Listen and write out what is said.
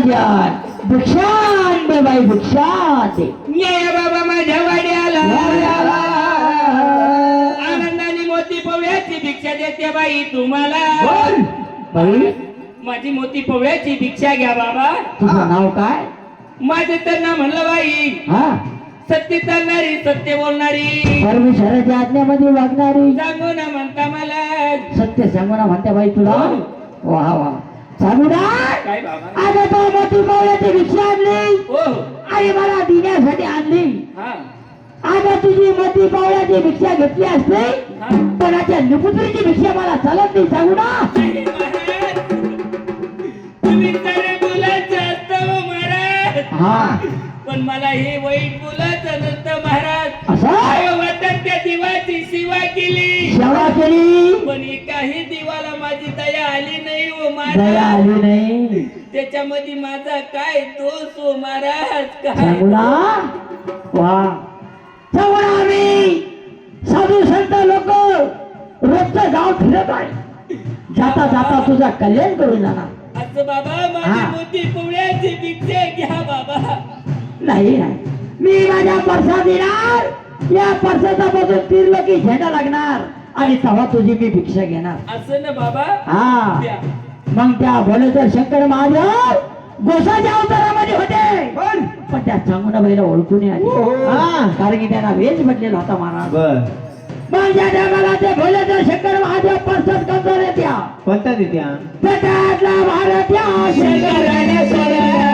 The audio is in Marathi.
भिक्षान दे बाई भिक्षान दे न्याय बाबा माझ्या वाड्याला. आनंदाने मोती पोव्याची भिक्षा देते बाई तुम्हाला. बाई. माझी मोती पोव्याची भिक्षा घ्या बाबा. तुझं नाव काय? माझं तर ना म्हणलं बाई. हा? सत्य चालणारी सत्य बोलणारी. परमेश्वराच्या आज्ञामध्ये वागणारी. सांगू ना म्हणता मला. सत्य सांगू ना म्हणते बाई तुला. वा वा. बाबा? आता तो मोठी पावल्याची भिक्षा आणली. हो. आणि मला देण्यासाठी आणली. आता तुझी मोठी पावल्याची भिक्षा घेतली असते? पण आता निपुत्रीची भिक्षा मला चालत नाही सांगू ना. अरे तुम्ही तर असतं हो महाराज. हा. पण मला हे वाईट बोलायचं नसतं महाराज. असं? अहो, वाटत त्या दिवाची सेवा केली. सेवा केली? पण एकाही दिवाला माझी दया आली नाही हो दया महाराज त्याच्यामध्ये माझा काय दोष हो महाराज? काय? साधू संत लोक रोजचं गाव फिरत आहे. जाता जाता तुझा कल्याण करून जाणार. असं बाबा माझी हा. मोठी पोळ्याची नाही नाही मी माझ्या परसा देणार या परसाचा बसून फिरलो की झेंडा लागणार. आणि तेव्हा तुझी मी भिक्षा घेणार. असं ना बाबा? हा. द्या. मग त्या भोलेश्वर शंकर महादेव गोसाच्या अवतारामध्ये होते. पण. त्या चांगुणाबाईला ओळखून आले. हा, कारण की त्यांना वेज म्हटलेला होता महाराज. बर. मग ज्या टायमाला ते भोलेश्वर शंकर महादेव परसत करतो रे त्या. कोणता तिथे पेटातला भारत या